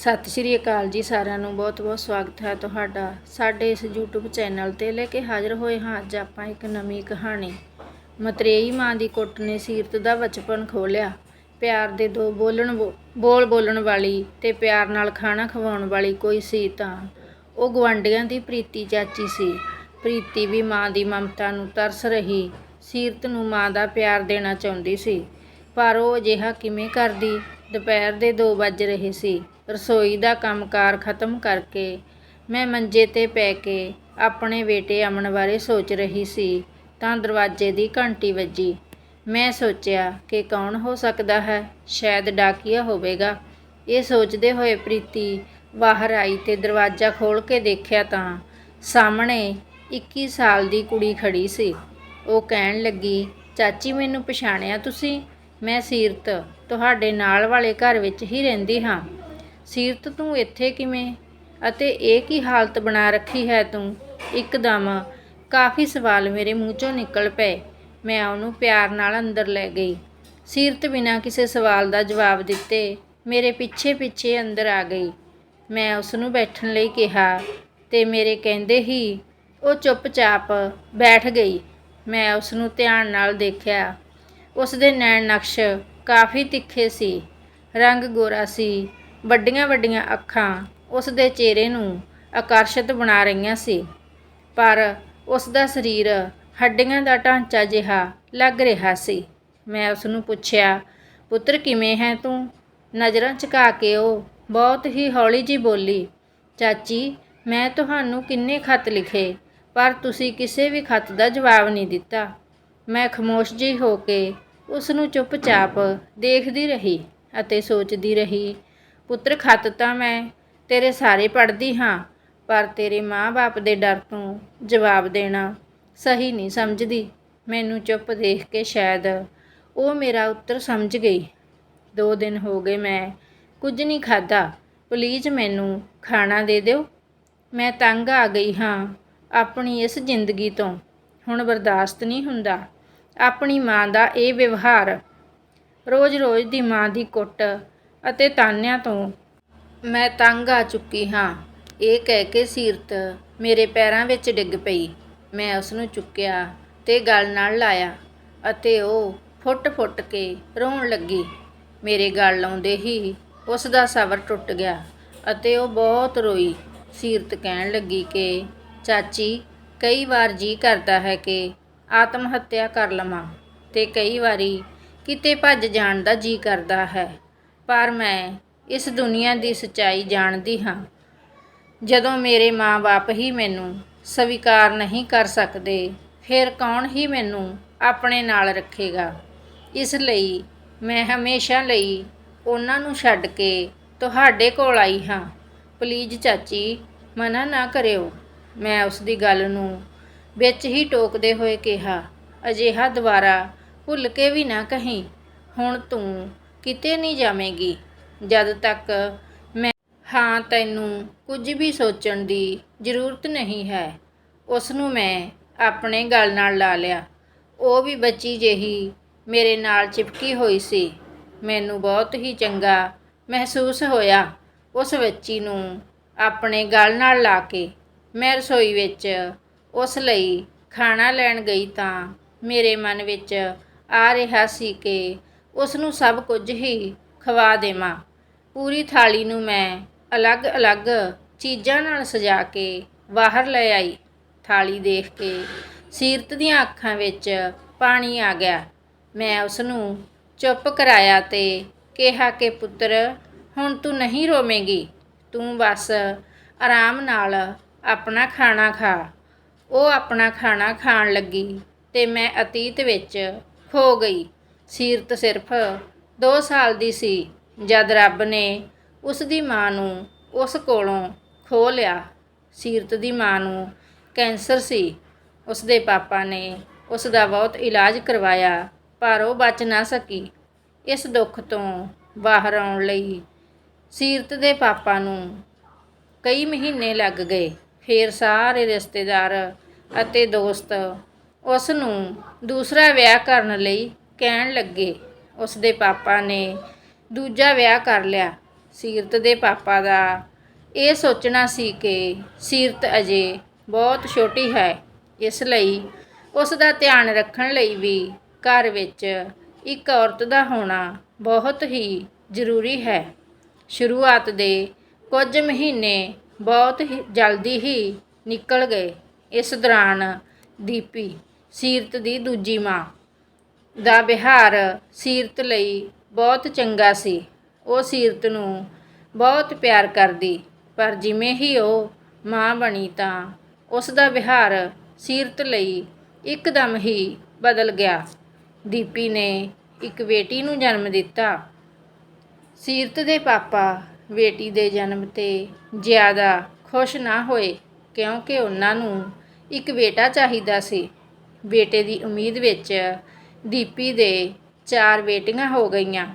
ਸਤਿ ਸ਼੍ਰੀ ਅਕਾਲ ਜੀ ਸਾਰਿਆਂ ਨੂੰ ਬਹੁਤ-ਬਹੁਤ ਸਵਾਗਤ ਹੈ ਤੁਹਾਡਾ ਸਾਡੇ ਇਸ YouTube ਚੈਨਲ ਤੇ ਲੈ ਕੇ ਹਾਜ਼ਰ ਹੋਏ ਹਾਂ ਅੱਜ ਆਪਾਂ ਇੱਕ ਨਵੀਂ ਕਹਾਣੀ। ਮਤਰੇਈ ਮਾਂ ਦੀ ਕੁੱਟ ਨੇ ਸੀਰਤ ਦਾ ਬਚਪਨ ਖੋਲਿਆ ਪਿਆਰ ਦੇ ਦੋ ਬੋਲਣ ਵੋ- ਬੋਲ ਬੋਲਣ ਵਾਲੀ ਤੇ ਪਿਆਰ ਨਾਲ ਖਾਣਾ ਖਵਾਉਣ ਵਾਲੀ ਕੋਈ ਸੀ ਤਾਂ। ਉਹ ਗਵਾਂਢੀਆਂ ਦੀ ਪ੍ਰੀਤੀ ਚਾਚੀ ਸੀ। ਪ੍ਰੀਤੀ ਵੀ ਮਾਂ ਦੀ ਮਮਤਾ ਨੂੰ ਤਰਸ ਰਹੀ। ਸੀਰਤ ਨੂੰ ਮਾਂ ਦਾ ਪਿਆਰ ਦੇਣਾ ਚਾਹੁੰਦੀ ਸੀ। ਪਰ ਉਹ ਅਜਿਹਾ ਕਿਵੇਂ ਕਰਦੀ? ਦੁਪਹਿਰ ਦੇ 2 ਵੱਜ ਰਹੇ ਸੀ। ਰਸੋਈ ਦਾ ਕੰਮਕਾਰ ਖਤਮ ਕਰਕੇ ਮੈਂ ਮੰਜੇ ਤੇ ਪੈ ਕੇ ਆਪਣੇ ਬੇਟੇ ਅਮਨ ਬਾਰੇ ਸੋਚ ਰਹੀ ਸੀ, ਤਾਂ ਦਰਵਾਜ਼ੇ ਦੀ ਘੰਟੀ ਵੱਜੀ। ਮੈਂ ਸੋਚਿਆ ਕਿ ਕੌਣ ਹੋ ਸਕਦਾ ਹੈ, ਸ਼ਾਇਦ ਡਾਕੀਆ ਹੋਵੇਗਾ। ਇਹ ਸੋਚਦੇ ਹੋਏ ਪ੍ਰੀਤੀ ਬਾਹਰ ਆਈ ਤੇ ਦਰਵਾਜ਼ਾ ਖੋਲ੍ਹ ਕੇ ਦੇਖਿਆ ਤਾਂ ਸਾਹਮਣੇ 21 ਸਾਲ ਦੀ ਕੁੜੀ ਖੜੀ ਸੀ। ਉਹ ਕਹਿਣ ਲੱਗੀ, ਚਾਚੀ, ਮੈਨੂੰ ਪਛਾਣਿਆ ਤੁਸੀਂ? ਮੈਂ ਸੀਰਤ, ਤੁਹਾਡੇ ਨਾਲ ਵਾਲੇ ਘਰ ਵਿੱਚ ਹੀ ਰਹਿੰਦੀ ਹਾਂ। ਸੀਰਤ, ਤੂੰ ਇੱਥੇ ਕਿਵੇਂ? ਅਤੇ ਇਹ ਕੀ ਹਾਲਤ ਬਣਾ ਰੱਖੀ ਹੈ ਤੂੰ? ਇੱਕਦਮ ਕਾਫੀ ਸਵਾਲ ਮੇਰੇ ਮੂੰਹ ਚੋਂ ਨਿਕਲ ਪਏ। ਮੈਂ ਉਹਨੂੰ ਪਿਆਰ ਨਾਲ ਅੰਦਰ ਲੈ ਗਈ। ਸੀਰਤ ਬਿਨਾਂ ਕਿਸੇ ਸਵਾਲ ਦਾ ਜਵਾਬ ਦਿੱਤੇ, ਮੇਰੇ ਪਿੱਛੇ ਪਿੱਛੇ ਅੰਦਰ ਆ ਗਈ। ਮੈਂ ਉਸ ਨੂੰ ਬੈਠਣ ਲਈ ਕਿਹਾ, ਤੇ ਮੇਰੇ ਕਹਿੰਦੇ ਹੀ ਉਹ ਚੁੱਪਚਾਪ ਬੈਠ ਗਈ। ਮੈਂ ਉਸ ਨੂੰ ਧਿਆਨ ਨਾਲ ਦੇਖਿਆ। ਉਸ ਦੇ ਨੈਣ ਨਕਸ਼ ਕਾਫੀ ਤਿੱਖੇ ਸੀ, ਰੰਗ ਗੋਰਾ ਸੀ ਵੱਡੀਆਂ ਵੱਡੀਆਂ ਅੱਖਾਂ ਉਸ ਦੇ ਚਿਹਰੇ ਨੂੰ ਆਕਰਸ਼ਿਤ ਬਣਾ ਰਹੀਆਂ ਸੀ। ਪਰ ਉਸ ਦਾ ਸਰੀਰ ਹੱਡੀਆਂ ਦਾ ਢਾਂਚਾ ਜਿਹਾ ਲੱਗ ਰਿਹਾ ਸੀ। ਮੈਂ ਉਸ ਨੂੰ ਪੁੱਛਿਆ, ਪੁੱਤਰ, ਕਿਵੇਂ ਹੈ ਤੂੰ? ਨਜ਼ਰਾਂ ਝੁਕਾ ਕੇ ਉਹ ਬਹੁਤ ਹੀ ਹੌਲੀ ਜੀ ਬੋਲੀ, ਚਾਚੀ, ਮੈਂ ਤੁਹਾਨੂੰ ਕਿੰਨੇ ਖਤ ਲਿਖੇ, ਪਰ ਤੁਸੀਂ ਕਿਸੇ ਵੀ ਖਤ ਦਾ ਜਵਾਬ ਨਹੀਂ ਦਿੱਤਾ। ਮੈਂ ਖਮੋਸ਼ ਜੀ ਹੋ ਕੇ ਉਸ ਨੂੰ ਚੁੱਪਚਾਪ ਦੇਖਦੀ ਰਹੀ ਅਤੇ ਸੋਚਦੀ ਰਹੀ ਪੁੱਤਰ, ਖਤ ਤਾਂ ਮੈਂ ਤੇਰੇ ਸਾਰੇ ਪੜ੍ਹਦੀ ਹਾਂ, ਪਰ ਤੇਰੇ ਮਾਂ-ਬਾਪ ਦੇ ਡਰ ਤੋਂ ਜਵਾਬ ਦੇਣਾ ਸਹੀ ਨਹੀਂ ਸਮਝਦੀ। ਮੈਨੂੰ ਚੁੱਪ ਦੇਖ ਕੇ ਸ਼ਾਇਦ ਉਹ ਮੇਰਾ ਉੱਤਰ ਸਮਝ ਗਈ। ਦੋ ਦਿਨ ਹੋ ਗਏ ਮੈਂ ਕੁਝ ਨਹੀਂ ਖਾਧਾ। ਪਲੀਜ਼ ਮੈਨੂੰ ਖਾਣਾ ਦੇ ਦਿਓ। ਮੈਂ ਤੰਗ ਆ ਗਈ ਹਾਂ ਆਪਣੀ ਇਸ ਜ਼ਿੰਦਗੀ ਤੋਂ। ਹੁਣ ਬਰਦਾਸ਼ਤ ਨਹੀਂ ਹੁੰਦਾ। ਆਪਣੀ ਮਾਂ ਦਾ ਇਹ ਵਿਵਹਾਰ ਰੋਜ਼-ਰੋਜ਼ ਦੀ ਮਾਂ ਦੀ ਕੁੱਟ ਅਤੇ ਤਾਨਿਆਂ ਤੋਂ ਮੈਂ ਤੰਗ ਆ ਚੁੱਕੀ ਹਾਂ। ਇਹ ਕਹਿ ਕੇ ਸੀਰਤ ਮੇਰੇ ਪੈਰਾਂ ਵਿੱਚ ਡਿੱਗ ਪਈ। ਮੈਂ ਉਸ ਨੂੰ ਚੁੱਕਿਆ ਤੇ ਗਲ ਨਾਲ ਲਾਇਆ ਅਤੇ ਉਹ ਫੁੱਟ-ਫੁੱਟ ਕੇ ਰੋਣ ਲੱਗੀ। ਮੇਰੇ ਗਲ ਲਾਉਂਦੇ ਹੀ ਉਸ ਦਾ ਸਬਰ ਟੁੱਟ ਗਿਆ ਅਤੇ ਉਹ ਬਹੁਤ ਰੋਈ। ਸੀਰਤ ਕਹਿਣ ਲੱਗੀ ਕਿ, ਚਾਚੀ, ਕਈ ਵਾਰ ਜੀ ਕਰਦਾ ਹੈ ਕਿ ਆਤਮ ਹੱਤਿਆ ਕਰ ਲਵਾਂ ਤੇ ਕਈ ਵਾਰੀ ਕਿਤੇ ਭੱਜ ਜਾਣ ਦਾ ਜੀ ਕਰਦਾ ਹੈ। ਪਰ ਮੈਂ ਇਸ ਦੁਨੀਆ ਦੀ ਸੱਚਾਈ ਜਾਣਦੀ ਹਾਂ। ਜਦੋਂ ਮੇਰੇ ਮਾਂ-ਬਾਪ ਹੀ ਮੈਨੂੰ ਸਵੀਕਾਰ ਨਹੀਂ ਕਰ ਸਕਦੇ, ਫਿਰ ਕੌਣ ਹੀ ਮੈਨੂੰ ਆਪਣੇ ਨਾਲ ਰੱਖੇਗਾ? ਇਸ ਲਈ ਮੈਂ ਹਮੇਸ਼ਾ ਲਈ ਉਹਨਾਂ ਨੂੰ ਛੱਡ ਕੇ ਤੁਹਾਡੇ ਕੋਲ ਆਈ ਹਾਂ। ਪਲੀਜ਼ ਚਾਚੀ, ਮਨਾ ਨਾ ਕਰਿਓ। ਮੈਂ ਉਸ ਦੀ ਗੱਲ ਨੂੰ ਵਿੱਚ ਹੀ ਟੋਕਦੇ ਹੋਏ ਕਿਹਾ, ਅਜਿਹਾ ਦੁਬਾਰਾ ਭੁੱਲ ਕੇ ਵੀ ਨਾ ਕਹੀਂ। ਹੁਣ ਤੂੰ ਕਿਤੇ ਨਹੀਂ ਜਾਵੇਂਗੀ। ਜਦ ਤੱਕ ਮੈਂ ਹਾਂ ਤੈਨੂੰ ਕੁਝ ਵੀ ਸੋਚਣ ਦੀ ਜ਼ਰੂਰਤ ਨਹੀਂ ਹੈ ਉਸ ਨੂੰ ਮੈਂ ਆਪਣੇ ਗਲ ਨਾਲ ਲਾ ਲਿਆ। ਉਹ ਵੀ ਬੱਚੀ ਜਿਹੀ ਮੇਰੇ ਨਾਲ ਚਿਪਕੀ ਹੋਈ ਸੀ। ਮੈਨੂੰ ਬਹੁਤ ਹੀ ਚੰਗਾ ਮਹਿਸੂਸ ਹੋਇਆ ਉਸ ਬੱਚੀ ਨੂੰ ਆਪਣੇ ਗਲ ਨਾਲ ਲਾ ਕੇ। ਮੈਂ ਰਸੋਈ ਵਿੱਚ ਉਸ ਲਈ ਖਾਣਾ ਲੈਣ ਗਈ ਤਾਂ ਮੇਰੇ ਮਨ ਵਿੱਚ ਆ ਰਿਹਾ ਸੀ ਕਿ ਉਸ ਨੂੰ ਸਭ ਕੁਝ ਹੀ ਖਵਾ ਦੇਵਾਂ। ਪੂਰੀ ਥਾਲੀ ਨੂੰ ਮੈਂ ਅਲੱਗ-ਅਲੱਗ ਚੀਜ਼ਾਂ ਨਾਲ ਸਜਾ ਕੇ ਬਾਹਰ ਲੈ ਆਈ। ਥਾਲੀ ਦੇਖ ਕੇ ਸੀਰਤ ਦੀਆਂ ਅੱਖਾਂ ਵਿੱਚ ਪਾਣੀ ਆ ਗਿਆ। ਮੈਂ ਉਸ ਨੂੰ ਚੁੱਪ ਕਰਾਇਆ ਤੇ ਕਿਹਾ ਕਿ, ਪੁੱਤਰ, ਹੁਣ ਤੂੰ ਨਹੀਂ ਰੋਵੇਂਗੀ। ਤੂੰ ਬਸ ਆਰਾਮ ਨਾਲ ਆਪਣਾ ਖਾਣਾ ਖਾ। ਉਹ ਆਪਣਾ ਖਾਣਾ ਖਾਣ ਲੱਗੀ ਤੇ ਮੈਂ ਅਤੀਤ ਵਿੱਚ ਖੋ ਗਈ। ਸੀਰਤ ਸਿਰਫ 2 ਸਾਲ ਦੀ ਸੀ, ਜਦ ਰੱਬ ਨੇ ਉਸ ਦੀ ਮਾਂ ਨੂੰ ਉਸ ਕੋਲੋਂ ਖੋ ਲਿਆ। ਸੀਰਤ ਦੀ ਮਾਂ ਨੂੰ ਕੈਂਸਰ ਸੀ। ਉਸ ਦੇ ਪਾਪਾ ਨੇ ਉਸ ਦਾ ਬਹੁਤ ਇਲਾਜ ਕਰਵਾਇਆ, ਪਰ ਉਹ ਬਚ ਨਾ ਸਕੀ। ਇਸ ਦੁੱਖ ਤੋਂ ਬਾਹਰ ਆਉਣ ਲਈ ਸੀਰਤ ਦੇ ਪਾਪਾ ਨੂੰ ਕਈ ਮਹੀਨੇ ਲੱਗ ਗਏ। ਫਿਰ ਸਾਰੇ ਰਿਸ਼ਤੇਦਾਰ ਅਤੇ ਦੋਸਤ ਉਸ ਨੂੰ ਦੂਸਰਾ ਵਿਆਹ ਕਰਨ ਲਈ ਕਹਿਣ ਲੱਗੇ ਉਸ ਦੇ ਪਾਪਾ ਨੇ ਦੂਜਾ ਵਿਆਹ ਕਰ ਲਿਆ। ਸੀਰਤ ਦੇ ਪਾਪਾ ਦਾ ਇਹ ਸੋਚਣਾ ਸੀ ਕਿ ਸੀਰਤ ਅਜੇ ਬਹੁਤ ਛੋਟੀ ਹੈ, ਇਸ ਲਈ ਉਸ ਦਾ ਧਿਆਨ ਰੱਖਣ ਲਈ ਵੀ ਘਰ ਵਿੱਚ ਇੱਕ ਔਰਤ ਦਾ ਹੋਣਾ ਬਹੁਤ ਹੀ ਜ਼ਰੂਰੀ ਹੈ। ਸ਼ੁਰੂਆਤ ਦੇ ਕੁਝ ਮਹੀਨੇ ਬਹੁਤ ਹੀ ਜਲਦੀ ਹੀ ਨਿਕਲ ਗਏ। ਇਸ ਦੌਰਾਨ ਦੀਪੀ, ਸੀਰਤ ਦੀ ਦੂਜੀ ਮਾਂ ਦਾ ਵਿਹਾਰ ਸੀਰਤ ਲਈ ਬਹੁਤ ਚੰਗਾ ਸੀ। ਉਹ ਸੀਰਤ ਨੂੰ ਬਹੁਤ ਪਿਆਰ ਕਰਦੀ, ਪਰ ਜਿਵੇਂ ਹੀ ਉਹ ਮਾਂ ਬਣੀ ਤਾਂ ਉਸ ਦਾ ਵਿਹਾਰ ਸੀਰਤ ਲਈ ਇੱਕਦਮ ਹੀ ਬਦਲ ਗਿਆ। ਦੀਪੀ ਨੇ ਇੱਕ ਬੇਟੀ ਨੂੰ ਜਨਮ ਦਿੱਤਾ। ਸੀਰਤ ਦੇ ਪਾਪਾ ਬੇਟੀ ਦੇ ਜਨਮ ਤੇ ਜ਼ਿਆਦਾ ਖੁਸ਼ ਨਾ ਹੋਏ, ਕਿਉਂਕਿ ਉਹਨਾਂ ਨੂੰ ਇੱਕ ਬੇਟਾ ਚਾਹੀਦਾ ਸੀ। ਬੇਟੇ ਦੀ ਉਮੀਦ ਵਿੱਚ ਦੀਪੀ ਦੇ ਚਾਰ ਬੇਟੀਆਂ ਹੋ ਗਈਆਂ।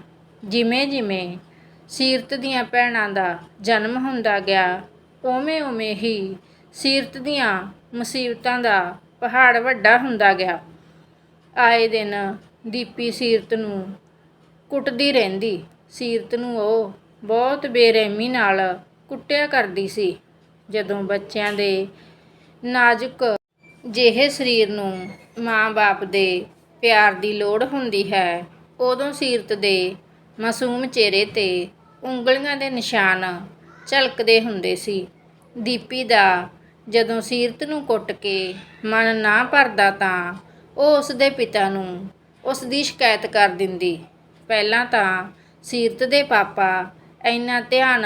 ਜਿਵੇਂ ਜਿਵੇਂ ਸੀਰਤ ਦੀਆਂ ਭੈਣਾਂ ਦਾ ਜਨਮ ਹੁੰਦਾ ਗਿਆ, ਉਵੇਂ ਉਵੇਂ ਹੀ ਸੀਰਤ ਦੀਆਂ ਮੁਸੀਬਤਾਂ ਦਾ ਪਹਾੜ ਵੱਡਾ ਹੁੰਦਾ ਗਿਆ। ਆਏ ਦਿਨ ਦੀਪੀ ਸੀਰਤ ਨੂੰ ਕੁੱਟਦੀ ਰਹਿੰਦੀ। ਸੀਰਤ ਨੂੰ ਉਹ ਬਹੁਤ ਬੇਰਹਿਮੀ ਨਾਲ ਕੁੱਟਿਆ ਕਰਦੀ ਸੀ। ਜਦੋਂ ਬੱਚਿਆਂ ਦੇ ਨਾਜ਼ੁਕ ਜਿਹੇ ਸਰੀਰ ਨੂੰ ਮਾਂ-ਬਾਪ ਦੇ ਪਿਆਰ ਦੀ ਲੋੜ ਹੁੰਦੀ ਹੈ। ਉਦੋਂ ਸੀਰਤ ਦੇ ਮਾਸੂਮ ਚਿਹਰੇ ਤੇ ਉਂਗਲੀਆਂ ਦੇ ਨਿਸ਼ਾਨ ਝਲਕਦੇ ਹੁੰਦੇ ਸੀ। ਦੀਪੀ ਦਾ ਜਦੋਂ ਸੀਰਤ ਨੂੰ ਕੁੱਟ ਕੇ ਮਨ ਨਾ ਭਰਦਾ ਤਾਂ ਉਹ ਉਸ ਦੇ ਪਿਤਾ ਨੂੰ ਉਸ ਦੀ ਸ਼ਿਕਾਇਤ ਕਰ ਦਿੰਦੀ। ਪਹਿਲਾਂ ਤਾਂ ਸੀਰਤ ਦੇ ਪਾਪਾ ਇੰਨਾ ਧਿਆਨ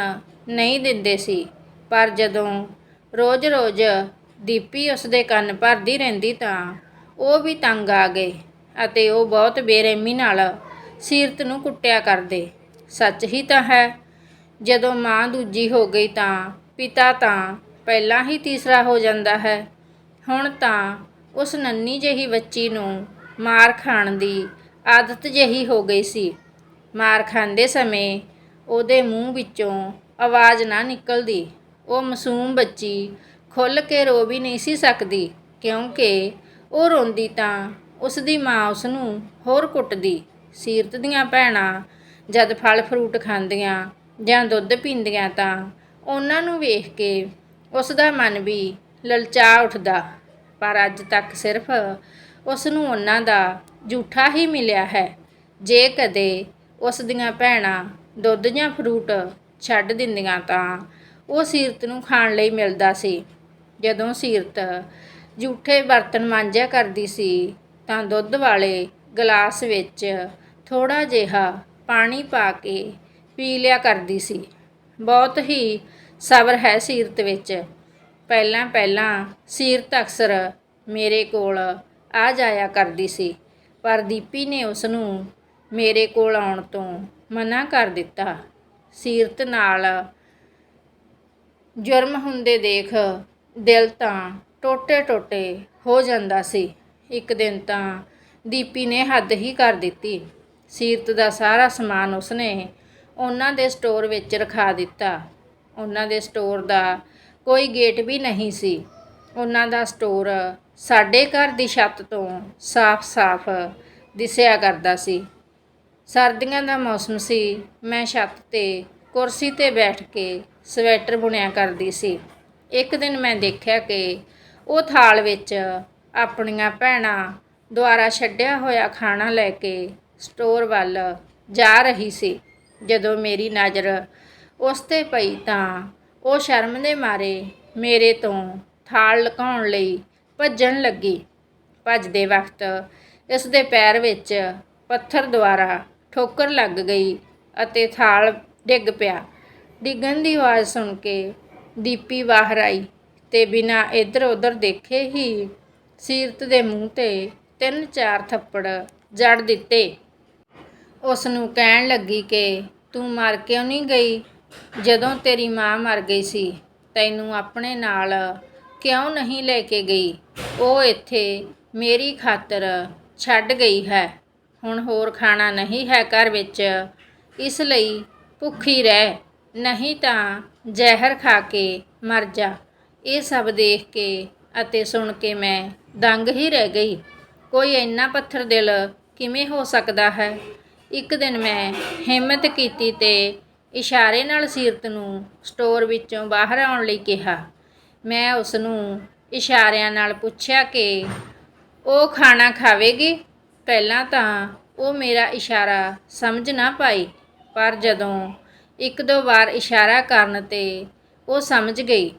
ਨਹੀਂ ਦਿੰਦੇ ਸੀ, ਪਰ ਜਦੋਂ ਰੋਜ਼-ਰੋਜ਼ ਦੀਪੀ ਉਸ ਦੇ ਕੰਨ ਭਰਦੀ ਰਹਿੰਦੀ ਤਾਂ ਉਹ ਵੀ ਤੰਗ ਆ ਗਏ। ਅਤੇ ਉਹ ਬਹੁਤ ਬੇਰਹਿਮੀ ਨਾਲ ਸੀਰਤ ਨੂੰ ਕੁੱਟਿਆ ਕਰਦੇ। ਸੱਚ ਹੀ ਤਾਂ ਹੈ, ਜਦੋਂ ਮਾਂ ਦੂਜੀ ਹੋ ਗਈ ਤਾਂ ਪਿਤਾ ਤਾਂ ਪਹਿਲਾਂ ਹੀ ਤੀਸਰਾ ਹੋ ਜਾਂਦਾ ਹੈ। ਹੁਣ ਤਾਂ ਉਸ ਨੰਨੀ ਜਿਹੀ ਬੱਚੀ ਨੂੰ ਮਾਰ ਖਾਣ ਦੀ ਆਦਤ ਜਿਹੀ ਹੋ ਗਈ ਸੀ। ਮਾਰ ਖਾਂਦੇ ਸਮੇਂ ਉਹਦੇ ਮੂੰਹ ਵਿੱਚੋਂ ਆਵਾਜ਼ ਨਾ ਨਿਕਲਦੀ। ਉਹ ਮਾਸੂਮ ਬੱਚੀ ਖੁੱਲ੍ਹ ਕੇ ਰੋ ਵੀ ਨਹੀਂ ਸੀ ਸਕਦੀ, ਕਿਉਂਕਿ ਉਹ ਰੋਂਦੀ ਤਾਂ ਉਸ ਦੀ ਮਾਂ ਉਸ ਨੂੰ ਹੋਰ ਕੁੱਟਦੀ। ਸੀਰਤ ਦੀਆਂ ਭੈਣਾਂ ਜਦ ਫਲ ਫਰੂਟ ਖਾਂਦੀਆਂ ਜਾਂ ਦੁੱਧ ਪੀਂਦੀਆਂ ਤਾਂ ਉਹਨਾਂ ਨੂੰ ਵੇਖ ਕੇ ਉਸ ਦਾ ਮਨ ਵੀ ਲਲਚਾ ਉੱਠਦਾ। ਪਰ ਅੱਜ ਤੱਕ ਸਿਰਫ ਉਸ ਨੂੰ ਉਹਨਾਂ ਦਾ ਝੂਠਾ ਹੀ ਮਿਲਿਆ ਹੈ। ਜੇ ਕਦੇ ਉਸ ਦੀਆਂ ਭੈਣਾਂ ਦੁੱਧ ਜਾਂ ਫਰੂਟ ਛੱਡ ਦਿੰਦੀਆਂ ਤਾਂ ਉਹ ਸੀਰਤ ਨੂੰ ਖਾਣ ਲਈ ਮਿਲਦਾ ਸੀ। ਜਦੋਂ ਸੀਰਤ ਝੂਠੇ ਬਰਤਨ ਮਾਂਜਿਆ ਕਰਦੀ ਸੀ ਤਾਂ ਦੁੱਧ ਵਾਲੇ ਗਲਾਸ ਵਿੱਚ ਥੋੜਾ ਜਿਹਾ ਪਾਣੀ ਪਾ ਕੇ ਪੀ ਲਿਆ ਕਰਦੀ ਸੀ। ਬਹੁਤ ਹੀ ਸਬਰ ਹੈ ਸੀਰਤ ਵਿੱਚ। ਪਹਿਲਾਂ ਪਹਿਲਾਂ ਸੀਰਤ ਅਕਸਰ ਮੇਰੇ ਕੋਲ ਆ ਜਾਇਆ ਕਰਦੀ ਸੀ, ਪਰ ਦੀਪੀ ਨੇ ਉਸ ਨੂੰ ਮੇਰੇ ਕੋਲ ਆਉਣ ਤੋਂ ਮਨਾ ਕਰ ਦਿੱਤਾ। ਸੀਰਤ ਨਾਲ ਜੁਰਮ ਹੁੰਦੇ ਦੇਖ ਦਿਲ ਤਾਂ ਟੋਟੇ ਟੋਟੇ ਹੋ ਜਾਂਦਾ ਸੀ। ਇੱਕ ਦਿਨ ਤਾਂ ਦੀਪੀ ਨੇ ਹੱਦ ਹੀ ਕਰ ਦਿੱਤੀ। ਸੀਰਤ ਦਾ ਸਾਰਾ ਸਮਾਨ ਉਸਨੇ ਉਹਨਾਂ ਦੇ ਸਟੋਰ ਵਿੱਚ ਰਖਾ ਦਿੱਤਾ। ਉਹਨਾਂ ਦੇ ਸਟੋਰ ਦਾ ਕੋਈ ਗੇਟ ਵੀ ਨਹੀਂ ਸੀ। ਉਹਨਾਂ ਦਾ ਸਟੋਰ ਸਾਡੇ ਘਰ ਦੀ ਛੱਤ ਤੋਂ ਸਾਫ਼-ਸਾਫ਼ ਦਿਸਿਆ ਕਰਦਾ ਸੀ। ਸਰਦੀਆਂ ਦਾ ਮੌਸਮ ਸੀ। ਮੈਂ ਛੱਤ ਤੇ ਕੁਰਸੀ ਤੇ ਬੈਠ ਕੇ ਸਵੈਟਰ ਬੁਣਿਆ ਕਰਦੀ ਸੀ। ਇੱਕ ਦਿਨ ਮੈਂ ਦੇਖਿਆ ਕਿ ਉਹ ਥਾਲ ਵਿੱਚ ਆਪਣੀਆਂ ਭੈਣਾਂ ਦੁਆਰਾ ਛੱਡਿਆ ਹੋਇਆ ਖਾਣਾ ਲੈ ਕੇ ਸਟੋਰ ਵੱਲ ਜਾ ਰਹੀ ਸੀ। ਜਦੋਂ ਮੇਰੀ ਨਜ਼ਰ ਉਸ ਤੇ ਪਈ ਤਾਂ ਉਹ ਸ਼ਰਮ ਦੇ ਮਾਰੇ ਮੇਰੇ ਤੋਂ ਥਾਲ ਲੁਕਾਉਣ ਲਈ ਭੱਜਣ ਲੱਗੀ। ਭੱਜਦੇ ਵਕਤ ਇਸ ਦੇ ਪੈਰ ਵਿੱਚ ਪੱਥਰ ਦੁਆਰਾ ਠੋਕਰ ਲੱਗ ਗਈ ਅਤੇ ਥਾਲ ਡਿੱਗ ਪਿਆ। ਡਿੱਗਣ ਦੀ ਆਵਾਜ਼ ਸੁਣ ਕੇ ਦੀਪੀ ਬਾਹਰ ਆਈ ਤੇ ਬਿਨਾਂ ਇੱਧਰ ਉੱਧਰ ਦੇਖੇ ਹੀ ਸੀਰਤ ਦੇ ਮੂੰਹ ਤੇ ਤਿੰਨ ਚਾਰ ਥੱਪੜ ਜੜ ਦਿੱਤੇ। ਉਸ ਨੂੰ ਕਹਿਣ ਲੱਗੀ ਕਿ ਤੂੰ ਮਰ ਕਿਉਂ ਨਹੀਂ ਗਈ? ਜਦੋਂ ਤੇਰੀ ਮਾਂ ਮਰ ਗਈ ਸੀ, ਤੈਨੂੰ ਆਪਣੇ ਨਾਲ ਕਿਉਂ ਨਹੀਂ ਲੈ ਕੇ ਗਈ? ਉਹ ਇੱਥੇ ਮੇਰੀ ਖਾਤਰ ਛੱਡ ਗਈ ਹੈ। ਹੁਣ ਹੋਰ ਖਾਣਾ ਨਹੀਂ ਹੈ ਘਰ ਵਿੱਚ। ਇਸ ਲਈ ਭੁੱਖੀ ਰਹਿ, ਨਹੀਂ ਤਾਂ ਜ਼ਹਿਰ ਖਾ ਕੇ ਮਰ ਜਾ। ਇਹ ਸਭ ਦੇਖ ਕੇ ਅਤੇ ਸੁਣ ਕੇ ਮੈਂ ਦੰਗ ਹੀ ਰਹਿ ਗਈ। ਕੋਈ ਇੰਨਾ ਪੱਥਰ ਦਿਲ ਕਿਵੇਂ ਹੋ ਸਕਦਾ ਹੈ? ਇੱਕ ਦਿਨ ਮੈਂ ਹਿੰਮਤ ਕੀਤੀ ਤੇ ਇਸ਼ਾਰੇ ਨਾਲ ਸੀਰਤ ਨੂੰ ਸਟੋਰ ਵਿੱਚੋਂ ਬਾਹਰ ਆਉਣ ਲਈ ਕਿਹਾ। ਮੈਂ ਉਸ ਨੂੰ ਇਸ਼ਾਰਿਆਂ ਨਾਲ ਪੁੱਛਿਆ ਕਿ, ਉਹ ਖਾਣਾ ਖਾਵੇਗੀ? ਪਹਿਲਾਂ ਤਾਂ ਉਹ ਮੇਰਾ ਇਸ਼ਾਰਾ ਸਮਝ ਨਾ ਪਾਈ, ਪਰ ਜਦੋਂ ਇੱਕ ਦੋ ਵਾਰ ਇਸ਼ਾਰਾ ਕਰਨ ਤੇ ਉਹ ਸਮਝ ਗਈ,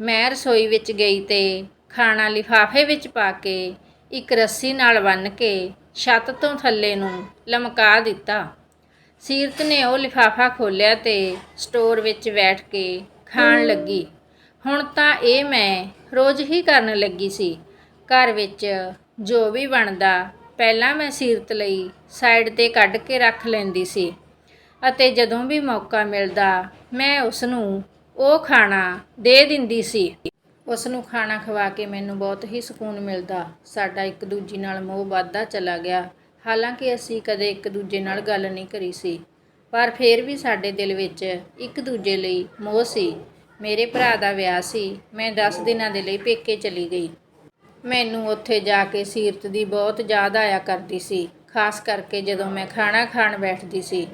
ਮੈਂ ਰਸੋਈ ਵਿੱਚ ਗਈ ਤੇ ਖਾਣਾ ਲਿਫਾਫੇ ਵਿੱਚ ਪਾ ਕੇ ਇੱਕ ਰੱਸੀ ਨਾਲ ਬੰਨ੍ਹ ਕੇ ਛੱਤ ਤੋਂ ਥੱਲੇ ਨੂੰ ਲਮਕਾ ਦਿੱਤਾ। ਸੀਰਤ ਨੇ ਉਹ ਲਿਫਾਫਾ ਖੋਲ੍ਹਿਆ ਤੇ ਸਟੋਰ ਵਿੱਚ ਬੈਠ ਕੇ ਖਾਣ ਲੱਗੀ। ਹੁਣ ਤਾਂ ਇਹ ਮੈਂ ਰੋਜ਼ ਹੀ ਕਰਨ ਲੱਗੀ ਸੀ। ਘਰ ਵਿੱਚ ਜੋ ਵੀ ਬਣਦਾ, ਪਹਿਲਾਂ ਮੈਂ ਸੀਰਤ ਲਈ ਸਾਈਡ ਤੇ ਕੱਢ ਕੇ ਰੱਖ ਲੈਂਦੀ ਸੀ। ਅਤੇ ਜਦੋਂ ਵੀ ਮੌਕਾ ਮਿਲਦਾ, ਮੈਂ ਉਸ ਨੂੰ ਉਹ ਖਾਣਾ ਦੇ ਦਿੰਦੀ ਸੀ। ਉਸ ਨੂੰ ਖਾਣਾ ਖਵਾ ਕੇ ਮੈਨੂੰ ਬਹੁਤ ਹੀ ਸਕੂਨ ਮਿਲਦਾ। ਸਾਡਾ ਇੱਕ ਦੂਜੀ ਨਾਲ ਮੋਹ ਵੱਧਦਾ ਚਲਾ ਗਿਆ। ਹਾਲਾਂਕਿ ਅਸੀਂ ਕਦੇ ਇੱਕ ਦੂਜੇ ਨਾਲ ਗੱਲ ਨਹੀਂ ਕਰੀ ਸੀ। ਪਰ ਫਿਰ ਵੀ ਸਾਡੇ ਦਿਲ ਵਿੱਚ ਇੱਕ ਦੂਜੇ ਲਈ ਮੋਹ ਸੀ। ਮੇਰੇ ਭਰਾ ਦਾ ਵਿਆਹ ਸੀ। ਮੈਂ 10 ਦਿਨਾਂ ਦੇ ਲਈ ਪੇਕੇ ਚਲੀ ਗਈ। ਮੈਨੂੰ ਉੱਥੇ ਜਾ ਕੇ ਸੀਰਤ ਦੀ ਬਹੁਤ ਯਾਦ ਆਇਆ ਕਰਦੀ ਸੀ। ਖਾਸ ਕਰਕੇ ਜਦੋਂ ਮੈਂ ਖਾਣਾ ਖਾਣ ਬੈਠਦੀ ਸੀ।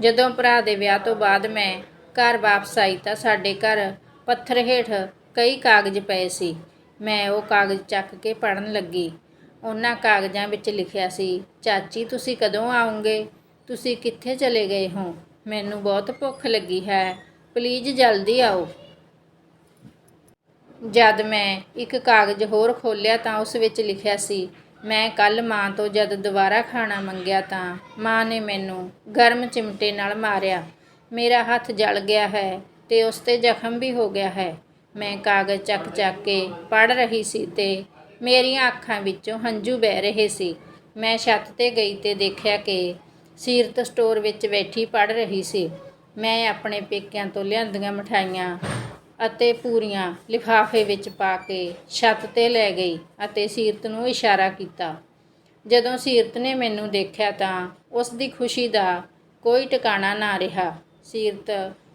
ਜਦੋਂ ਭਰਾ ਦੇ ਵਿਆਹ ਤੋਂ ਬਾਅਦ ਮੈਂ ਘਰ ਵਾਪਸ ਆਈ ਤਾਂ ਸਾਡੇ ਘਰ ਪੱਥਰ ਹੇਠ ਕਈ ਕਾਗਜ਼ ਪਏ ਸੀ। ਮੈਂ ਉਹ ਕਾਗਜ਼ ਚੱਕ ਕੇ ਪੜਨ ਲੱਗੀ। ਉਹਨਾਂ ਕਾਗਜ਼ਾਂ ਵਿੱਚ ਲਿਖਿਆ ਸੀ, ਚਾਚੀ, ਤੁਸੀਂ ਕਦੋਂ ਆਉਂਗੇ? ਤੁਸੀਂ ਕਿੱਥੇ ਚਲੇ ਗਏ ਹੋ? ਮੈਨੂੰ ਬਹੁਤ ਭੁੱਖ ਲੱਗੀ ਹੈ। ਪਲੀਜ਼ ਜਲਦੀ ਆਓ। ਜਦ ਮੈਂ ਇੱਕ ਕਾਗਜ਼ ਹੋਰ ਖੋਲ੍ਹਿਆ ਤਾਂ ਉਸ ਵਿੱਚ ਲਿਖਿਆ ਸੀ, ਮੈਂ ਕੱਲ ਮਾਂ ਤੋਂ ਜਦ ਦੁਬਾਰਾ ਖਾਣਾ ਮੰਗਿਆ ਤਾਂ ਮਾਂ ਨੇ ਮੈਨੂੰ ਗਰਮ ਚਿਮਟੇ ਨਾਲ ਮਾਰਿਆ। ਮੇਰਾ ਹੱਥ ਜਲ ਗਿਆ ਹੈ ਤੇ ਉਸ ਤੇ ਜ਼ਖਮ ਵੀ ਹੋ ਗਿਆ ਹੈ। ਮੈਂ ਕਾਗਜ਼ ਚੱਕ ਚੱਕ ਕੇ ਪੜ ਰਹੀ ਸੀ ਤੇ ਮੇਰੀਆਂ ਅੱਖਾਂ ਵਿੱਚੋਂ ਹੰਝੂ ਵਹਿ ਰਹੇ ਸੀ। ਮੈਂ ਛੱਤ ਤੇ ਗਈ ਤੇ ਦੇਖਿਆ ਕਿ ਸੀਰਤ ਸਟੋਰ ਵਿੱਚ ਬੈਠੀ ਪੜ ਰਹੀ ਸੀ। ਮੈਂ ਆਪਣੇ ਪੇਕਿਆਂ ਤੋਂ ਲਿਆਂਦੀਆਂ ਮਠਾਈਆਂ ਅਤੇ ਪੂਰੀਆਂ ਲਿਫਾਫੇ ਵਿੱਚ ਪਾ ਕੇ ਛੱਤ ਤੇ ਲੈ ਗਈ ਅਤੇ ਸੀਰਤ ਨੂੰ ਇਸ਼ਾਰਾ ਕੀਤਾ। ਜਦੋਂ ਸੀਰਤ ਨੇ ਮੈਨੂੰ ਦੇਖਿਆ ਤਾਂ ਉਸ ਦੀ ਖੁਸ਼ੀ ਦਾ ਕੋਈ ਟਿਕਾਣਾ ਨਾ ਰਿਹਾ। ਸੀਰਤ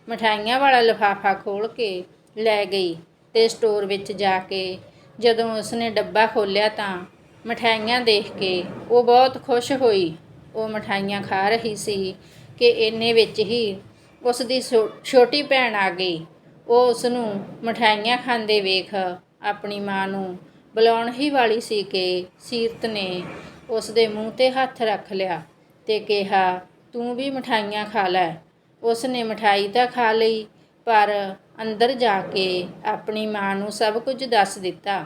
ਮਠਾਈਆਂ ਵਾਲਾ ਲਿਫਾਫਾ ਖੋਲ ਕੇ ਲੈ ਗਈ ਤੇ ਸਟੋਰ ਵਿੱਚ ਜਾ ਕੇ ਜਦੋਂ ਉਸਨੇ ਡੱਬਾ ਖੋਲ੍ਹਿਆ ਤਾਂ ਮਠਾਈਆਂ ਦੇਖ ਕੇ ਉਹ ਬਹੁਤ ਖੁਸ਼ ਹੋਈ। ਉਹ ਮਠਾਈਆਂ ਖਾ ਰਹੀ ਸੀ ਕਿ ਇੰਨੇ ਵਿੱਚ ਹੀ ਉਸ ਦੀ ਛੋਟੀ ਭੈਣ ਆ ਗਈ। ਉਹ ਉਸ ਨੂੰ ਮਠਾਈਆਂ ਖਾਂਦੇ ਵੇਖ ਆਪਣੀ ਮਾਂ ਨੂੰ ਬੁਲਾਉਣ ਹੀ ਵਾਲੀ ਸੀ ਕਿ ਸੀਰਤ ਨੇ ਉਸ ਦੇ ਮੂੰਹ ਤੇ ਹੱਥ ਰੱਖ ਲਿਆ ਤੇ ਕਿਹਾ, ਤੂੰ ਵੀ ਮਠਾਈਆਂ ਖਾ ਲੈ। ਉਸ ਨੇ ਮਠਾਈ ਤਾਂ ਖਾ ਲਈ ਪਰ ਅੰਦਰ ਜਾ ਕੇ ਆਪਣੀ ਮਾਂ ਨੂੰ ਸਭ ਕੁਝ ਦੱਸ ਦਿੱਤਾ।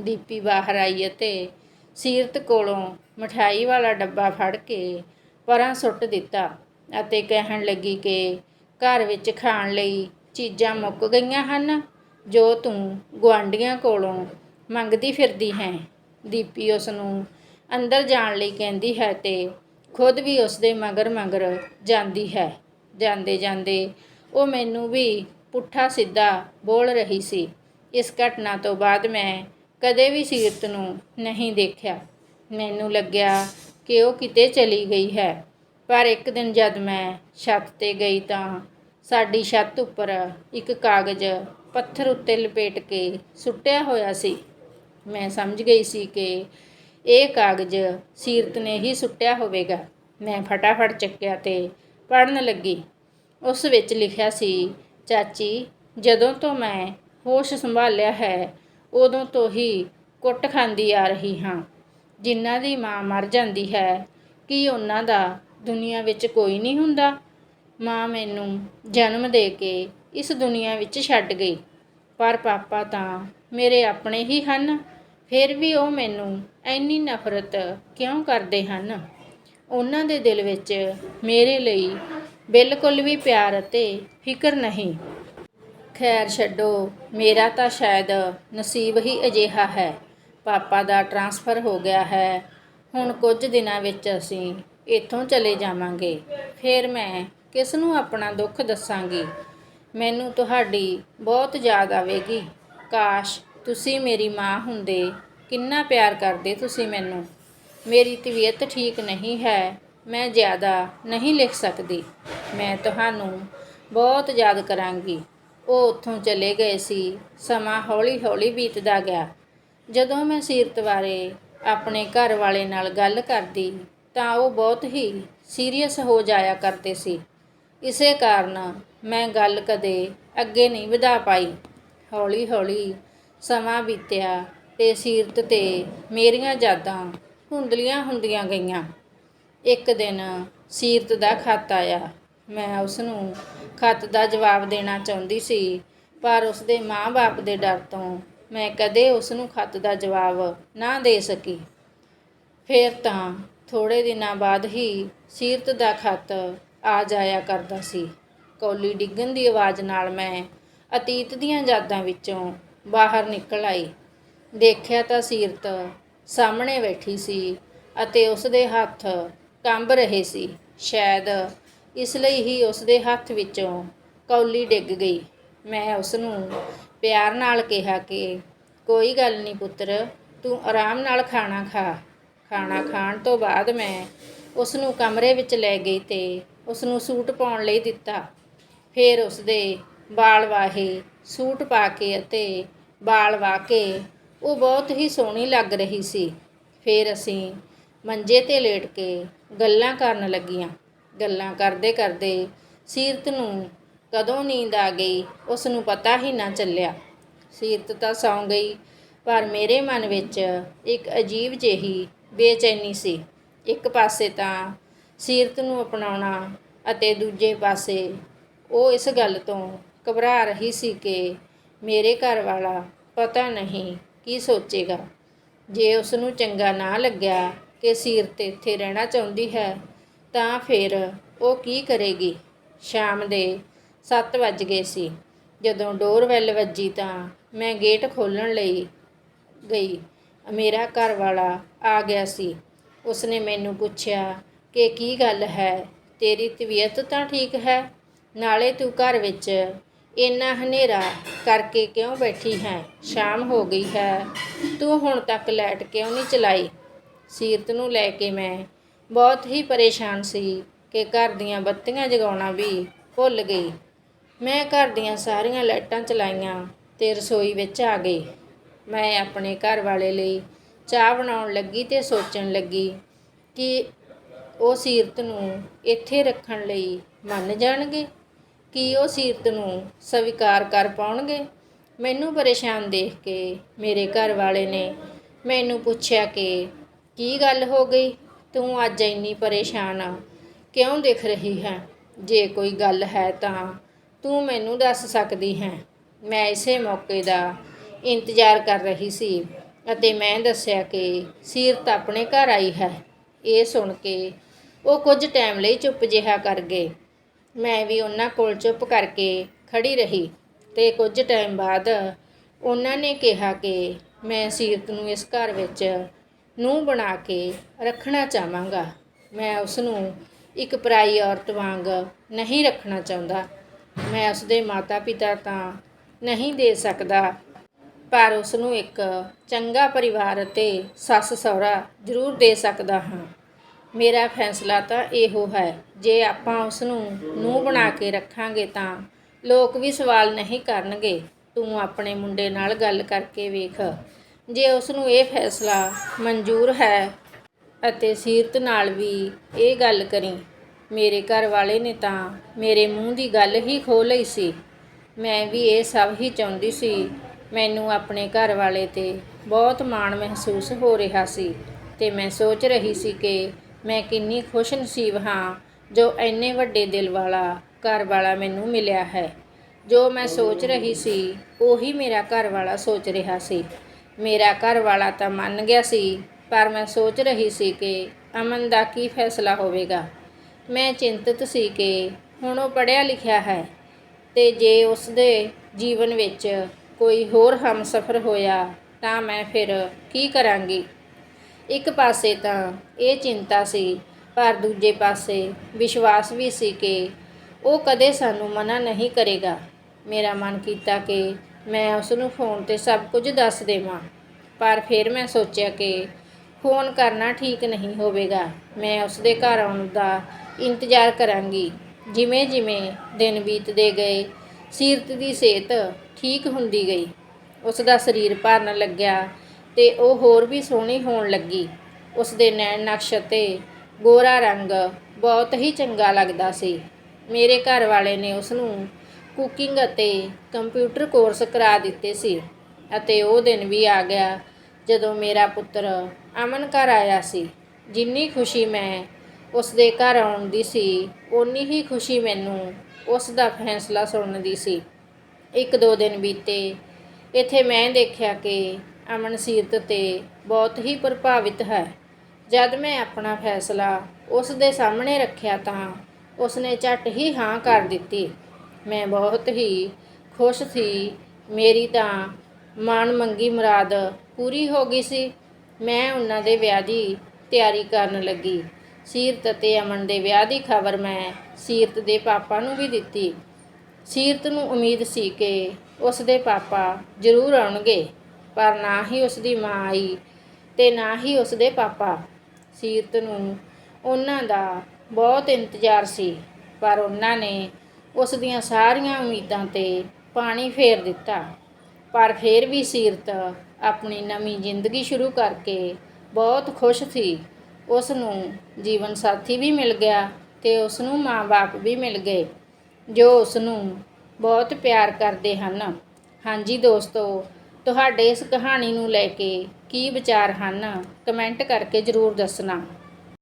ਦੀਪੀ ਬਾਹਰ ਆਈ ਅਤੇ ਸੀਰਤ ਕੋਲੋਂ ਮਠਾਈ ਵਾਲਾ ਡੱਬਾ ਫੜ ਕੇ ਪਰਾਂ ਸੁੱਟ ਦਿੱਤਾ ਅਤੇ ਕਹਿਣ ਲੱਗੀ ਕਿ ਘਰ ਵਿੱਚ ਖਾਣ ਲਈ ਚੀਜ਼ਾਂ ਮੁੱਕ ਗਈਆਂ ਹਨ, ਜੋ ਤੂੰ ਗੁਆਂਢੀਆਂ ਕੋਲੋਂ ਮੰਗਦੀ ਫਿਰਦੀ ਹੈ। ਦੀਪੀ ਉਸ ਨੂੰ ਅੰਦਰ ਜਾਣ ਲਈ ਕਹਿੰਦੀ ਹੈ ਤੇ ਖੁਦ ਵੀ ਉਸ ਦੇ ਮਗਰ ਮਗਰ ਜਾਂਦੀ ਹੈ। ਜਾਂਦੇ ਜਾਂਦੇ ਉਹ ਮੈਨੂੰ ਵੀ ਪੁੱਠਾ ਸਿੱਧਾ ਬੋਲ ਰਹੀ ਸੀ। ਇਸ ਘਟਨਾ ਤੋਂ ਬਾਅਦ ਮੈਂ ਕਦੇ ਵੀ ਸੀਰਤ ਨੂੰ ਨਹੀਂ ਦੇਖਿਆ। ਮੈਨੂੰ ਲੱਗਿਆ ਕਿ ਉਹ ਕਿਤੇ ਚਲੀ ਗਈ ਹੈ। ਪਰ ਇੱਕ ਦਿਨ ਜਦ ਮੈਂ ਛੱਤ ਤੇ ਗਈ ਤਾਂ ਸਾਡੀ ਛੱਤ ਉੱਪਰ ਇੱਕ ਕਾਗਜ਼ ਪੱਥਰ ਉੱਤੇ ਲਪੇਟ ਕੇ ਸੁੱਟਿਆ ਹੋਇਆ ਸੀ। ਮੈਂ ਸਮਝ ਗਈ ਸੀ ਕਿ ਇਹ ਕਾਗਜ਼ ਸੀਰਤ ਨੇ ਹੀ ਸੁੱਟਿਆ ਹੋਵੇਗਾ। ਮੈਂ ਫਟਾਫਟ ਚੱਕਿਆ ਤੇ ਪੜਨ ਲੱਗੀ। ਉਸ ਵਿੱਚ ਲਿਖਿਆ ਸੀ, ਚਾਚੀ, ਜਦੋਂ ਤੋਂ ਮੈਂ ਹੋਸ਼ ਸੰਭਾਲਿਆ ਹੈ, ਉਦੋਂ ਤੋਂ ਹੀ ਕੁੱਟ ਖਾਂਦੀ ਆ ਰਹੀ ਹਾਂ। ਜਿਨ੍ਹਾਂ ਦੀ ਮਾਂ ਮਰ ਜਾਂਦੀ ਹੈ, ਕੀ ਉਹਨਾਂ ਦਾ ਦੁਨੀਆ ਵਿੱਚ ਕੋਈ ਨਹੀਂ ਹੁੰਦਾ ਮਾਂ ਮੈਨੂੰ ਜਨਮ ਦੇ ਕੇ ਇਸ ਦੁਨੀਆ ਵਿੱਚ ਛੱਡ ਗਈ। ਪਰ ਪਾਪਾ ਤਾਂ ਮੇਰੇ ਆਪਣੇ ਹੀ ਹਨ, ਫਿਰ ਵੀ ਉਹ ਮੈਨੂੰ ਇੰਨੀ ਨਫ਼ਰਤ ਕਿਉਂ ਕਰਦੇ ਹਨ? ਉਹਨਾਂ ਦੇ ਦਿਲ ਵਿੱਚ ਮੇਰੇ ਲਈ ਬਿਲਕੁਲ ਵੀ ਪਿਆਰ ਅਤੇ ਫਿਕਰ ਨਹੀਂ। ਖੈਰ ਛੱਡੋ, ਮੇਰਾ ਤਾਂ ਸ਼ਾਇਦ ਨਸੀਬ ਹੀ ਅਜਿਹਾ ਹੈ। ਪਾਪਾ ਦਾ ਟਰਾਂਸਫਰ ਹੋ ਗਿਆ ਹੈ। ਹੁਣ ਕੁਝ ਦਿਨਾਂ ਵਿੱਚ ਅਸੀਂ ਇੱਥੋਂ ਚਲੇ ਜਾਵਾਂਗੇ। ਫਿਰ ਮੈਂ ਕਿਸ ਨੂੰ ਆਪਣਾ ਦੁੱਖ ਦੱਸਾਂਗੀ? ਮੈਨੂੰ ਤੁਹਾਡੀ ਬਹੁਤ ਯਾਦ ਆਵੇਗੀ। ਕਾਸ਼ ਤੁਸੀਂ ਮੇਰੀ ਮਾਂ ਹੁੰਦੇ, ਕਿੰਨਾ ਪਿਆਰ ਕਰਦੇ ਤੁਸੀਂ ਮੈਨੂੰ। ਮੇਰੀ ਤਬੀਅਤ ਠੀਕ ਨਹੀਂ ਹੈ। ਮੈਂ ਜ਼ਿਆਦਾ ਨਹੀਂ ਲਿਖ ਸਕਦੀ। ਮੈਂ ਤੁਹਾਨੂੰ ਬਹੁਤ ਯਾਦ ਕਰਾਂਗੀ। ਉਹ ਉੱਥੋਂ ਚਲੇ ਗਏ ਸੀ। ਸਮਾਂ ਹੌਲੀ-ਹੌਲੀ ਬੀਤਦਾ ਗਿਆ। ਜਦੋਂ ਮੈਂ ਸੀਰਤ ਬਾਰੇ ਆਪਣੇ ਘਰ ਵਾਲੇ ਨਾਲ ਗੱਲ ਕਰਦੀ, ਤਾਂ ਉਹ ਬਹੁਤ ਹੀ ਸੀਰੀਅਸ ਹੋ ਜਾਇਆ ਕਰਦੇ ਸੀ। ਇਸੇ ਕਾਰਨ ਮੈਂ ਗੱਲ ਕਦੇ ਅੱਗੇ ਨਹੀਂ ਵਧਾ ਪਾਈ। ਹੌਲੀ ਹੌਲੀ ਸਮਾਂ ਬੀਤਿਆ ਤੇ ਸੀਰਤ ਤੇ ਮੇਰੀਆਂ ਯਾਦਾਂ ਹੁੰਦਲੀਆਂ ਹੁੰਦੀਆਂ ਗਈਆਂ। ਇੱਕ ਦਿਨ ਸੀਰਤ ਦਾ ਖਤ ਆਇਆ। ਮੈਂ ਉਸ ਨੂੰ ਖੱਤ ਦਾ ਜਵਾਬ ਦੇਣਾ ਚਾਹੁੰਦੀ ਸੀ, ਪਰ ਉਸ ਦੇ ਮਾਂ-ਬਾਪ ਦੇ ਡਰ ਤੋਂ ਮੈਂ ਕਦੇ ਉਸ ਨੂੰ ਖੱਤ ਦਾ ਜਵਾਬ ਨਾ ਦੇ ਸਕੀ। ਫਿਰ ਤਾਂ ਥੋੜੇ ਦਿਨਾਂ ਬਾਅਦ ਹੀ ਸੀਰਤ ਦਾ ਖਤ ਆ ਜਾਇਆ ਕਰਦਾ ਸੀ। ਕੌਲੀ ਡਿੱਗਣ ਦੀ ਆਵਾਜ਼ ਨਾਲ ਮੈਂ ਅਤੀਤ ਦੀਆਂ ਯਾਦਾਂ ਵਿੱਚੋਂ ਬਾਹਰ ਨਿਕਲ ਆਈ। ਦੇਖਿਆ ਤਾਂ ਸੀਰਤ ਸਾਹਮਣੇ ਬੈਠੀ ਸੀ ਅਤੇ ਉਸ ਦੇ ਹੱਥ ਕੰਬ ਰਹੇ ਸੀ। ਸ਼ਾਇਦ ਇਸ ਲਈ ਹੀ ਉਸ ਦੇ ਹੱਥ ਵਿੱਚੋਂ ਕੌਲੀ ਡਿੱਗ ਗਈ। ਮੈਂ ਉਸ ਨੂੰ ਪਿਆਰ ਨਾਲ ਕਿਹਾ ਕਿ, ਕੋਈ ਗੱਲ ਨਹੀਂ ਪੁੱਤਰ, ਤੂੰ ਆਰਾਮ ਨਾਲ ਖਾਣਾ ਖਾ। ਖਾਣਾ ਖਾਣ ਤੋਂ ਬਾਅਦ ਮੈਂ ਉਸ ਨੂੰ ਕਮਰੇ ਵਿੱਚ ਲੈ ਗਈ ਤੇ ਉਸ ਨੂੰ ਸੂਟ ਪਾਉਣ ਲਈ ਦਿੱਤਾ। ਫਿਰ ਉਸ ਦੇ ਵਾਲ ਵਾਹੇ ਸੂਟ ਪਾ ਕੇ ਅਤੇ ਵਾਲ ਵਾਹ ਕੇ ਉਹ ਬਹੁਤ ਹੀ ਸੋਹਣੀ ਲੱਗ ਰਹੀ ਸੀ। ਫਿਰ ਅਸੀਂ ਮੰਜੇ ਤੇ ਲੇਟ ਕੇ ਗੱਲਾਂ ਕਰਨ ਲੱਗੀਆਂ। ਗੱਲਾਂ ਕਰਦੇ ਕਰਦੇ ਸੀਰਤ ਨੂੰ ਕਦੋਂ ਨੀਂਦ ਆ ਗਈ ਉਸ ਨੂੰ ਪਤਾ ਹੀ ਨਾ ਚੱਲਿਆ। ਸੀਰਤ ਤਾਂ ਸੌਂ ਗਈ, ਪਰ ਮੇਰੇ ਮਨ ਵਿੱਚ ਇੱਕ ਅਜੀਬ ਜਿਹੀ ਬੇਚੈਨੀ ਸੀ। ਇੱਕ ਪਾਸੇ ਤਾਂ ਸੀਰਤ ਨੂੰ ਅਪਣਾਉਣਾ ਅਤੇ ਦੂਜੇ ਪਾਸੇ ਉਹ ਇਸ ਗੱਲ ਤੋਂ ਘਬਰਾ ਰਹੀ ਸੀ ਕਿ ਮੇਰੇ ਘਰ ਵਾਲਾ ਪਤਾ ਨਹੀਂ ਕੀ ਸੋਚੇਗਾ। ਜੇ ਉਸ ਨੂੰ ਚੰਗਾ ਨਾ ਲੱਗਿਆ ਕਿ ਸੀਰਤ ਇੱਥੇ ਰਹਿਣਾ ਚਾਹੁੰਦੀ ਹੈ, ਤਾਂ ਫਿਰ ਉਹ ਕੀ ਕਰੇਗੀ? ਸ਼ਾਮ ਦੇ 7 ਵੱਜ ਗਏ ਸੀ। ਜਦੋਂ ਡੋਰ ਵੈਲ ਵੱਜੀ ਤਾਂ ਮੈਂ ਗੇਟ ਖੋਲ੍ਹਣ ਲਈ ਗਈ। ਮੇਰਾ ਘਰ ਵਾਲਾ ਆ ਗਿਆ ਸੀ। ਉਸਨੇ ਮੈਨੂੰ ਪੁੱਛਿਆ ਕਿ ਕੀ ਗੱਲ ਹੈ, ਤੇਰੀ ਤਬੀਅਤ ਤਾਂ ਠੀਕ ਹੈ? ਨਾਲੇ ਤੂੰ ਘਰ ਵਿੱਚ ਇੰਨਾ ਹਨੇਰਾ ਕਰਕੇ ਕਿਉਂ ਬੈਠੀ ਹੈ? ਸ਼ਾਮ ਹੋ ਗਈ ਹੈ। ਤੂੰ ਹੁਣ ਤੱਕ ਲਾਈਟ ਕਿਉਂ ਨਹੀਂ ਚਲਾਈ? ਸੀਰਤ ਨੂੰ ਲੈ ਕੇ ਮੈਂ ਬਹੁਤ ਹੀ ਪਰੇਸ਼ਾਨ ਸੀ ਕਿ ਘਰ ਦੀਆਂ ਬੱਤੀਆਂ ਜਗਾਉਣਾ ਵੀ ਭੁੱਲ ਗਈ। ਮੈਂ ਘਰ ਦੀਆਂ ਸਾਰੀਆਂ ਲਾਈਟਾਂ ਚਲਾਈਆਂ ਤੇ ਰਸੋਈ ਵਿੱਚ ਆ ਗਈ। ਮੈਂ ਆਪਣੇ ਘਰ ਵਾਲੇ ਲਈ ਚਾਹ ਬਣਾਉਣ ਲੱਗੀ ਤੇ ਸੋਚਣ ਲੱਗੀ ਕਿ ਉਹ ਸੀਰਤ ਨੂੰ ਇੱਥੇ ਰੱਖਣ ਲਈ ਮੰਨ ਜਾਣਗੇ? ਕਿ ਉਹ ਸੀਰਤ ਨੂੰ ਸਵੀਕਾਰ ਕਰ ਪਾਉਣਗੇ? ਮੈਨੂੰ ਪਰੇਸ਼ਾਨ ਦੇਖ ਕੇ ਮੇਰੇ ਘਰ ਵਾਲੇ ਨੇ ਮੈਨੂੰ ਪੁੱਛਿਆ ਕਿ ਕੀ ਗੱਲ ਹੋ ਗਈ? ਤੂੰ ਅੱਜ ਇੰਨੀ ਪਰੇਸ਼ਾਨ ਆ। ਕਿਉਂ ਦਿਖ ਰਹੀ ਹੈ? ਜੇ ਕੋਈ ਗੱਲ ਹੈ ਤਾਂ ਤੂੰ ਮੈਨੂੰ ਦੱਸ ਸਕਦੀ ਹੈ। ਮੈਂ ਇਸੇ ਮੌਕੇ ਦਾ ਇੰਤਜ਼ਾਰ ਕਰ ਰਹੀ ਸੀ ਅਤੇ ਮੈਂ ਦੱਸਿਆ ਕਿ ਸੀਰਤ ਆਪਣੇ ਘਰ ਆਈ ਹੈ। ਇਹ ਸੁਣ ਕੇ ਉਹ ਕੁਝ ਟਾਈਮ ਲਈ ਚੁੱਪ ਜਿਹਾ ਕਰ ਗਏ। ਮੈਂ ਵੀ ਉਹਨਾਂ ਕੋਲ ਚੁੱਪ ਕਰਕੇ ਖੜੀ ਰਹੀ ਤੇ ਕੁਝ ਟਾਈਮ ਬਾਅਦ ਉਹਨਾਂ ਨੇ ਕਿਹਾ ਕਿ ਮੈਂ ਸੀਰਤ ਨੂੰ ਇਸ ਘਰ ਵਿੱਚ ਨੂੰ ਬਣਾ ਕੇ ਰੱਖਣਾ ਚਾਹਾਂਗਾ। ਮੈਂ ਉਸ ਨੂੰ ਇੱਕ ਪਰਾਈ ਔਰਤ ਵਾਂਗ ਨਹੀਂ ਰੱਖਣਾ ਚਾਹੁੰਦਾ। ਮੈਂ ਉਸ ਦੇ ਮਾਤਾ-ਪਿਤਾ ਤਾਂ ਨਹੀਂ ਦੇ ਸਕਦਾ, ਪਰ ਉਸ ਨੂੰ ਇੱਕ ਚੰਗਾ ਪਰਿਵਾਰ ਅਤੇ ਸੱਸ ਸਹੁਰਾ ਜ਼ਰੂਰ ਦੇ ਸਕਦਾ ਹਾਂ। ਮੇਰਾ ਫੈਸਲਾ ਤਾਂ ਇਹੋ ਹੈ, ਜੇ ਆਪਾਂ ਉਸ ਨੂੰ ਨੂੰ ਬਣਾ ਕੇ ਰੱਖਾਂਗੇ ਤਾਂ ਲੋਕ ਵੀ ਸਵਾਲ ਨਹੀਂ ਕਰਨਗੇ। ਤੂੰ ਆਪਣੇ ਮੁੰਡੇ ਨਾਲ ਗੱਲ ਕਰਕੇ ਵੇਖ। ਜੇ ਉਸ ਨੂੰ ਇਹ ਫੈਸਲਾ ਮਨਜ਼ੂਰ ਹੈ ਅਤੇ ਸੀਰਤ ਨਾਲ ਵੀ ਇਹ ਗੱਲ ਕਰੀ, ਮੇਰੇ ਘਰ ਵਾਲੇ ਨੇ ਤਾਂ ਮੇਰੇ ਮੂੰਹ ਦੀ ਗੱਲ ਹੀ ਖੋਹ ਲਈ ਸੀ। ਮੈਂ ਵੀ ਇਹ ਸਭ ਹੀ ਚਾਹੁੰਦੀ ਸੀ। ਮੈਨੂੰ ਆਪਣੇ ਘਰ ਵਾਲੇ ਤੇ ਬਹੁਤ ਮਾਣ ਮਹਿਸੂਸ ਹੋ ਰਿਹਾ ਸੀ ਤੇ ਮੈਂ ਸੋਚ ਰਹੀ ਸੀ ਕਿ ਮੈਂ ਕਿੰਨੀ ਖੁਸ਼ ਨਸੀਬ ਹਾਂ ਜੋ ਐਨੇ ਵੱਡੇ ਦਿਲ ਵਾਲਾ ਘਰ ਵਾਲਾ ਮੈਨੂੰ ਮਿਲਿਆ ਹੈ। ਜੋ ਮੈਂ ਸੋਚ ਰਹੀ ਸੀ, ਉਹੀ ਮੇਰਾ ਘਰ ਵਾਲਾ ਸੋਚ ਰਿਹਾ ਸੀ। ਮੇਰਾ ਘਰ ਵਾਲਾ ਤਾਂ ਮੰਨ ਗਿਆ ਸੀ, ਪਰ ਮੈਂ ਸੋਚ ਰਹੀ ਸੀ ਕਿ ਅਮਨ ਦਾ ਕੀ ਫੈਸਲਾ ਹੋਵੇਗਾ। ਮੈਂ ਚਿੰਤਤ ਸੀ ਕਿ ਹੁਣ ਉਹ ਪੜ੍ਹਿਆ ਲਿਖਿਆ ਹੈ ਤੇ ਜੇ ਉਸ ਦੇ ਜੀਵਨ ਵਿੱਚ ਕੋਈ ਹੋਰ ਹਮਸਫਰ ਹੋਇਆ ਤਾਂ ਮੈਂ ਫਿਰ ਕੀ ਕਰਾਂਗੀ? ਇੱਕ ਪਾਸੇ ਤਾਂ ਇਹ ਚਿੰਤਾ ਸੀ, ਪਰ ਦੂਜੇ ਪਾਸੇ ਵਿਸ਼ਵਾਸ ਵੀ ਸੀ ਕਿ ਉਹ ਕਦੇ ਸਾਨੂੰ ਮਨਾ ਨਹੀਂ ਕਰੇਗਾ। ਮੇਰਾ ਮਨ ਕੀਤਾ ਕਿ ਮੈਂ ਉਸ ਨੂੰ ਫੋਨ ਤੇ ਸਭ ਕੁਝ ਦੱਸ ਦੇਵਾਂ। ਪਰ ਫਿਰ ਮੈਂ ਸੋਚਿਆ ਕਿ ਫੋਨ ਕਰਨਾ ਠੀਕ ਨਹੀਂ ਹੋਵੇਗਾ। ਮੈਂ ਉਸ ਦੇ ਘਰ ਆਉਣ ਦਾ ਇੰਤਜ਼ਾਰ ਕਰਾਂਗੀ। ਜਿਵੇਂ ਜਿਵੇਂ ਦਿਨ ਬੀਤਦੇ ਗਏ, ਸੀਰਤ ਦੀ ਸਿਹਤ ਠੀਕ ਹੁੰਦੀ ਗਈ। ਉਸ ਦਾ ਸਰੀਰ ਭਰਨ ਲੱਗਿਆ ਤੇ ਉਹ ਹੋਰ ਵੀ ਸੋਹਣੀ ਹੋਣ ਲੱਗੀ। ਉਸ ਦੇ ਨੈਣ ਨਕਸ਼ ਤੇ ਗੋਰਾ ਰੰਗ ਬਹੁਤ ਹੀ ਚੰਗਾ ਲੱਗਦਾ ਸੀ। ਮੇਰੇ ਘਰ ਵਾਲੇ ਨੇ ਉਸ ਨੂੰ ਕੁਕਿੰਗ ਅਤੇ ਕੰਪਿਊਟਰ ਕੋਰਸ ਕਰਾ ਦਿੱਤੇ ਸੀ ਅਤੇ ਉਹ ਦਿਨ ਵੀ ਆ ਗਿਆ ਜਦੋਂ ਮੇਰਾ ਪੁੱਤਰ ਅਮਨ ਘਰ ਆਇਆ ਸੀ। ਜਿੰਨੀ ਖੁਸ਼ੀ ਮੈਂ ਉਸ ਦੇ ਘਰ ਆਉਣ ਦੀ ਸੀ, ਓਨੀ ਹੀ ਖੁਸ਼ੀ ਮੈਨੂੰ ਉਸ ਦਾ ਫੈਸਲਾ ਸੁਣਨ ਦੀ ਸੀ। ਇੱਕ ਦੋ ਦਿਨ ਬੀਤੇ, ਇੱਥੇ ਮੈਂ ਦੇਖਿਆ ਕਿ ਅਮਨ ਸੀਰਤ ਤੇ ਬਹੁਤ ਹੀ ਪ੍ਰਭਾਵਿਤ ਹੈ। ਜਦ ਮੈਂ ਆਪਣਾ ਫੈਸਲਾ ਉਸ ਦੇ ਸਾਹਮਣੇ ਰੱਖਿਆ ਤਾਂ ਉਸਨੇ ਝਟ ਹੀ ਹਾਂ ਕਰ ਦਿੱਤੀ। ਮੈਂ ਬਹੁਤ ਹੀ ਖੁਸ਼ ਸੀ। ਮੇਰੀ ਤਾਂ ਮਨ ਮੰਗੀ ਮੁਰਾਦ ਪੂਰੀ ਹੋ ਗਈ ਸੀ। ਮੈਂ ਉਹਨਾਂ ਦੇ ਵਿਆਹ ਦੀ ਤਿਆਰੀ ਕਰਨ ਲੱਗੀ। ਸੀਰਤ ਅਤੇ ਅਮਨ ਦੇ ਵਿਆਹ ਦੀ ਖਬਰ ਮੈਂ ਸੀਰਤ ਦੇ ਪਾਪਾ ਨੂੰ ਵੀ ਦਿੱਤੀ। ਸੀਰਤ ਨੂੰ ਉਮੀਦ ਸੀ ਕਿ ਉਸ ਦੇ ਪਾਪਾ ਜ਼ਰੂਰ ਆਉਣਗੇ, ਪਰ ਨਾ ਹੀ ਉਸ ਦੀ ਮਾਂ ਆਈ ਤੇ ਨਾ ਹੀ ਉਸ ਦੇ ਪਾਪਾ। ਸੀਰਤ ਨੂੰ ਉਹਨਾਂ ਦਾ ਬਹੁਤ ਇੰਤਜ਼ਾਰ ਸੀ, ਪਰ ਉਹਨਾਂ ਨੇ ਉਸ ਦੀਆਂ ਸਾਰੀਆਂ ਉਮੀਦਾਂ ਤੇ ਪਾਣੀ ਫੇਰ ਦਿੱਤਾ। ਪਰ ਫਿਰ ਵੀ ਸੀਰਤ ਆਪਣੀ ਨਵੀਂ ਜ਼ਿੰਦਗੀ ਸ਼ੁਰੂ ਕਰਕੇ ਬਹੁਤ ਖੁਸ਼ ਸੀ। ਉਸ ਨੂੰ ਜੀਵਨ ਸਾਥੀ ਵੀ ਮਿਲ ਗਿਆ ਤੇ ਉਸ ਨੂੰ ਮਾਂ-ਬਾਪ ਵੀ ਮਿਲ ਗਏ, ਜੋ ਉਸ ਨੂੰ ਬਹੁਤ ਪਿਆਰ ਕਰਦੇ ਹਨ। ਹਾਂਜੀ ਦੋਸਤੋ, ਤੁਹਾਡੇ ਇਸ ਕਹਾਣੀ ਨੂੰ ਲੈ ਕੇ ਕੀ ਵਿਚਾਰ ਹਨ? ਕਮੈਂਟ ਕਰਕੇ ਜ਼ਰੂਰ ਦੱਸਣਾ।